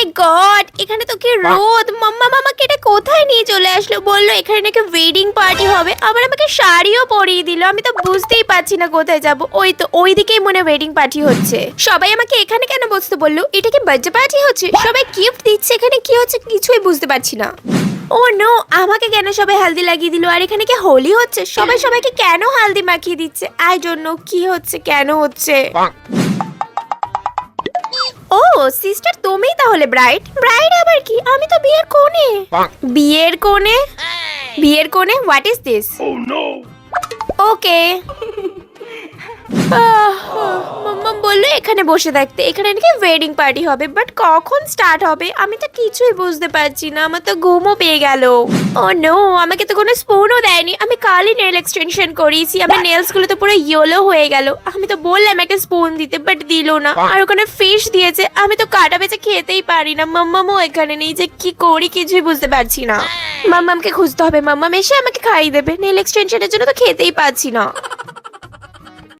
মাই god এখানে তো কি রোদ। মাম্মা মামাকে এটা কোথায় নিয়ে চলে আসলো? বলল এখানে নাকি ওয়েডিং পার্টি হবে। আবার আমাকে শাড়িও পরিয়ে দিল। আমি তো বুঝতেই পারছি না কোথায় যাব। ওই তো ওই দিকেই মনে ওয়েডিং পার্টি হচ্ছে। সবাই আমাকে এখানে কেন বসতে বলল? এটা কি বার্থডে পার্টি হচ্ছে? সবাই গিফট দিচ্ছে এখানে? কি হচ্ছে? কিছুই বুঝতে পারছি না। ও নো আমাকে কেন সবাই হালদি লাগিয়ে দিল? আর এখানে কি হোলি হচ্ছে? সবাই সবাইকে কেন হালদি মাখিয়ে দিচ্ছে? আই ডোন্ট নো কি হচ্ছে? কেন হচ্ছে? সিস্টার তুমিই তাহলে ব্রাইট ব্রাইট আবার কি? আমি তো বিয়ের কোণে। বিয়ের কোণে? বিয়ের কোণে? হোয়াট ইজ দিস ওকে এখানে বসে থাকতে। এখানে নাকি ওয়েডিং পার্টি হবে বাট কখন স্টার্ট হবে? আমি তো কিছুই বুঝতে পারছি না। আমার তো ঘুমও পেয়ে গেল। ও নো আমাকে তো কোনো স্পুনও দেয়নি। আমি কালই নেল এক্সটেনশন করিয়েছি। আমার নেলসগুলো তো পুরো ইয়েলো হয়ে গেল। আমি তো বললাম একটা স্পুন দিতে বাট দিলো না। আর ওখানে ফিশ দিয়েছে। আমি তো কাটা বেচে খেতেই পারি না। মাম্মামও এখানে নেই যে কি করি কিছুই বুঝতে পারছি না। মাম্মামকে খুঁজতে হবে। মাম্মাম এসে আমাকে খাইয়ে দেবে। নেল এক্সটেনশনের জন্য তো খেতেই পারছি না।